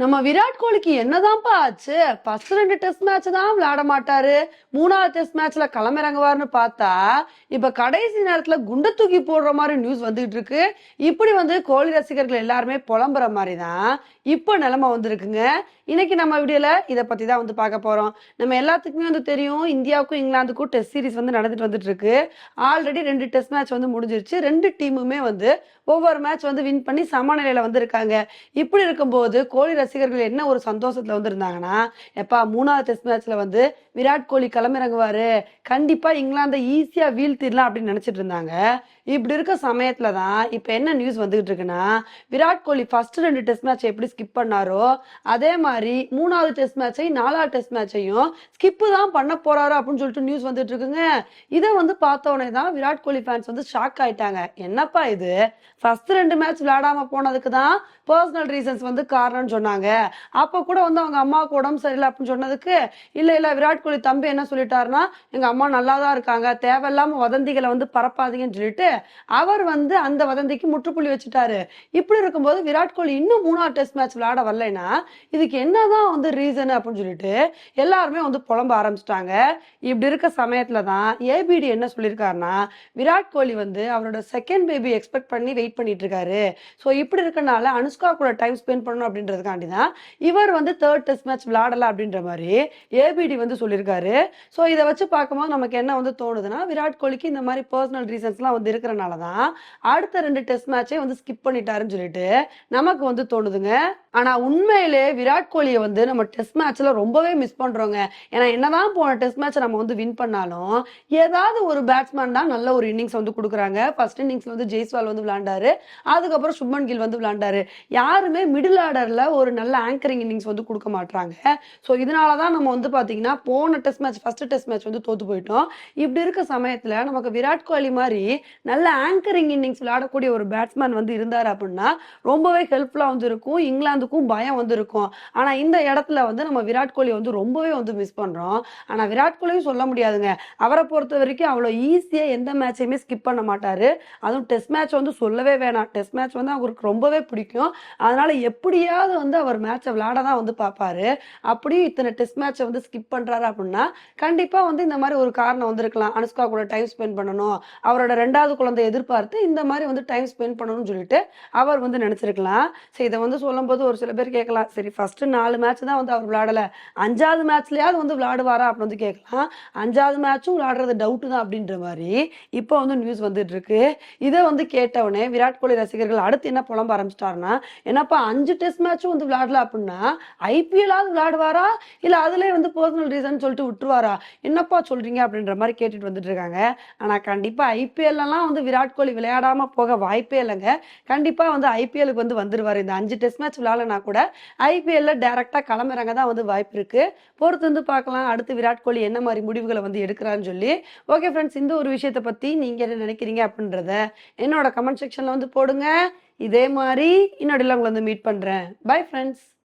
நம்ம விராட் கோலிக்கு என்னதான்ப்பா ஆச்சு? ஃபர்ஸ்ட் ரெண்டு டெஸ்ட் மேட்ச் தான் விளையாட மாட்டாரு. மூணாவது டெஸ்ட் மேட்ச்ல களமிறங்குவார்னு பார்த்தா இப்ப கடைசி நேரத்துல குண்டை தூக்கி போடுற மாதிரி நியூஸ் வந்துகிட்டு இருக்கு. இப்படி வந்து கோலி ரசிகர்கள் எல்லாருமே புலம்புற மாதிரி தான் இப்போ நிலைமை வந்திருக்குங்க. இன்னைக்கு நம்ம வீடியோல இதை பத்தி தான் வந்து பார்க்க போறோம். நம்ம எல்லாத்துக்குமே வந்து தெரியும் இந்தியாவுக்கும் இங்கிலாந்துக்கும் டெஸ்ட் சீரிஸ் வந்து நடந்துட்டு வந்துட்டு இருக்கு. ஆல்ரெடி ரெண்டு டெஸ்ட் மேட்ச் வந்து முடிஞ்சிருச்சு. ரெண்டு டீமுமே வந்து ஒவ்வொரு மேட்ச் வந்து வின் பண்ணி சமநிலையில வந்து இருக்காங்க இப்படி இருக்கும்போது கோலி ரசிகர்கள் என்ன ஒரு சந்தோஷத்துல வந்து இருந்தாங்கன்னா எப்பா மூணாவது டெஸ்ட் மேட்ச்ல வந்து விராட் கோலி களமிறங்குவாரு. கண்டிப்பா இங்கிலாந்தை ஈஸியா வீழ்த்திடலாம் அப்படின்னு நினைச்சிட்டு இருந்தாங்க. இப்படி இருக்க சமயத்துல தான் இப்ப என்ன நியூஸ் வந்துகிட்டு இருக்குன்னா விராட் கோலி ஃபர்ஸ்ட் ரெண்டு டெஸ்ட் மேட்ச் எப்படி ஸ்கிப் பண்ணாரோ அதே மாதிரி மூணாவது டெஸ்ட் மேட்சையும் நாலாவது டெஸ்ட் மேட்சையும் ஸ்கிப்பு தான் பண்ண போறாரு அப்படின்னு சொல்லிட்டு நியூஸ் வந்துட்டு இருக்குங்க. இதை வந்து பார்த்த உடனே தான் விராட் கோலி ஃபேன்ஸ் வந்து ஷாக் ஆயிட்டாங்க. என்னப்பா இது? ஃபர்ஸ்ட் ரெண்டு மேட்ச் விளையாடாம போனதுக்கு தான் பர்சனல் ரீசன்ஸ் வந்து காரணம்னு சொன்னாங்க. அப்போ கூட வந்து அவங்க அம்மாவுக்கு உடம்பு சரியில்லை அப்படின்னு சொன்னதுக்கு இல்ல இல்ல விராட் கோலி தம்பி என்ன சொல்லிட்டாருன்னா எங்க அம்மா நல்லா தான் இருக்காங்க தேவையில்லாம வதந்திகளை வந்து பரப்பாதீங்கன்னு சொல்லிட்டு அவர் வந்து அந்த வதந்திக்கு முற்றுப்புள்ளி வச்சுட்டாரு. இப்படி இருக்கும்போது விராட் கோலி இன்னும் மூணாவது டெஸ்ட் மேட்ச் விளையாட வரலைன்னா இதுக்கு என்னதான் வந்து ரீசன் அப்படின்னு சொல்லிட்டு எல்லாருமே வந்து புலம்ப ஆரம்பிச்சிட்டாங்க. இப்படி இருக்க சமயத்துல தான் ஏபிடி என்ன சொல்லியிருக்காருன்னா விராட் கோலி வந்து அவரோட செகண்ட் பேபி எக்ஸ்பெக்ட் பண்ணி வெயிட் பண்ணிட்டு இருக்காரு. ஸோ இப்படி இருக்கனால அனுஷ்கா கூட டைம் ஸ்பெண்ட் பண்ணணும் அப்படின்றதுக்காண்டி தான் இவர் வந்து தேர்ட் டெஸ்ட் மேட்ச் விளாடலாம் அப்படின்ற மாதிரி ஏபிடி வந்து சொல்லியிருக்காரு ஸோ இதை வச்சு பார்க்கும்போது நமக்கு என்ன வந்து தோணுதுன்னா விராட் கோலிக்கு இந்த மாதிரி பர்சனல் ரீசன்ஸ்லாம் வந்து இருக்கிறனால தான் அடுத்த ரெண்டு டெஸ்ட் மேட்சே வந்து ஸ்கிப் பண்ணிட்டாருன்னு சொல்லிட்டு நமக்கு வந்து தோணுதுங்க. ஆனா உண்மையிலே விராட் கோலியை வந்து நம்ம டெஸ்ட் மேட்ச்ல ரொம்பவே மிஸ் பண்றோங்க. ஏன்னா என்னதான் போன டெஸ்ட் மேட்ச் நம்ம வந்து வின் பண்ணாலும் ஏதாவது ஒரு பேட்ஸ்மேன் தான் நல்ல ஒரு இன்னிங்ஸ் வந்து கொடுக்குறாங்க. ஃபர்ஸ்ட் இன்னிங்ஸ்ல வந்து ஜெய்ஸ்வால் வந்து விளாண்டாரு அதுக்கப்புறம் சுப்மன் கில் வந்து விளாண்டாரு யாருமே மிடில் ஆர்டர்ல ஒரு நல்ல ஆங்கரிங் இன்னிங்ஸ் வந்து கொடுக்க மாட்டாங்க ஸோ இதனால தான் நம்ம வந்து பாத்தீங்கன்னா போன test match first test match வந்து தோத்து போயிட்டோம். இப்படி இருக்க சமயத்துல நமக்கு விராட் கோலி மாதிரி நல்ல ஆங்கரிங் இன்னிங்ஸ் விளையாடக்கூடிய ஒரு பேட்ஸ்மேன் வந்து இருந்தார் அப்படின்னா ரொம்பவே ஹெல்ப்ஃபுல்லா வந்து இருக்கும். இங்கிலாந்து இங்கிலாந்துக்கும் பயம் வந்து இருக்கும். இந்த இடத்துல வந்து நம்ம விராட் கோலி வந்து ரொம்பவே வந்து மிஸ் பண்ணுறோம் ஆனால் விராட் கோலியும் சொல்ல முடியாதுங்க. அவரை பொறுத்த வரைக்கும் அவ்வளோ ஈஸியாக எந்த மேட்சையுமே ஸ்கிப் பண்ண மாட்டார். அதுவும் டெஸ்ட் மேட்ச் வந்து சொல்லவே வேணாம். டெஸ்ட் மேட்ச் வந்து அவருக்கு ரொம்பவே பிடிக்கும். அதனால் எப்படியாவது வந்து அவர் மேட்சை விளையாட தான் வந்து பார்ப்பாரு அப்படியும் இத்தனை டெஸ்ட் மேட்சை வந்து ஸ்கிப் பண்ணுறாரு அப்படின்னா கண்டிப்பாக வந்து இந்த மாதிரி ஒரு காரணம் வந்திருக்கலாம். அனுஷ்கா கூட டைம் ஸ்பெண்ட் பண்ணணும். அவரோட ரெண்டாவது குழந்தை எதிர்பார்த்து இந்த மாதிரி வந்து டைம் ஸ்பெண்ட் பண்ணணும்னு சொல்லிட்டு அவர் வந்து நினச்சிருக்கலாம். ஸோ இதை வந்து சொல்லும்போது ஒரு ஒரு சில பேர் கேட்கலாம். சரி ஃபஸ்ட்டு நாலு மேட்ச் தான் வந்து அவர் விளாடலை அஞ்சாவது மேட்ச்லேயாவது வந்து விளாடுவாரா அப்படின்னு வந்து கேட்கலாம். அஞ்சாவது மேட்ச்சும் விளாடுறது டவுட்டு தான் அப்படின்ற மாதிரி இப்போ வந்து நியூஸ் வந்துட்டு இருக்கு. இதை வந்து கேட்டவுடனே விராட் கோலி ரசிகர்கள் அடுத்து என்ன புலம்ப ஆரம்பிச்சிட்டாருன்னா என்னப்பா அஞ்சு டெஸ்ட் மேட்ச்சும் வந்து விளாடல அப்படின்னா ஐபிஎல்லாவது விளாடுவாரா இல்லை அதுலயே வந்து பர்சனல் ரீசன் சொல்லிட்டு விட்டுருவாரா? என்னப்பா சொல்கிறீங்க அப்படின்ற மாதிரி கேட்டுட்டு வந்துட்டு இருக்காங்க. ஆனா கண்டிப்பா ஐபிஎல்லாம் வந்து விராட் கோலி விளையாடாமல் போக வாய்ப்பே இல்லைங்க. கண்டிப்பாக வந்து ஐபிஎலுக்கு வந்து வந்துருவாரு. இந்த அஞ்சு டெஸ்ட் மேட்ச் விளையாடலனா கூட ஐபிஎல்ல டைரக்டா கிளம்புறாங்க தான் வந்து வாய்ப்பு இருக்கு பொறுத்து வந்து பார்க்கலாம். அடுத்து விராட் கோலி என்ன மாதிரி முடிவுகளை வந்து எடுக்கிறான்னு சொல்லி. ஓகே ஃப்ரெண்ட்ஸ் இந்த ஒரு விஷயத்தை பத்தி நீங்க என்ன நினைக்கிறீங்க அப்படின்றத என்னோட கமெண்ட் செக்ஷன்ல வந்து போடுங்க. இதே மாதிரி இன்னொடையில உங்களை வந்து மீட் பண்றேன். Bye friends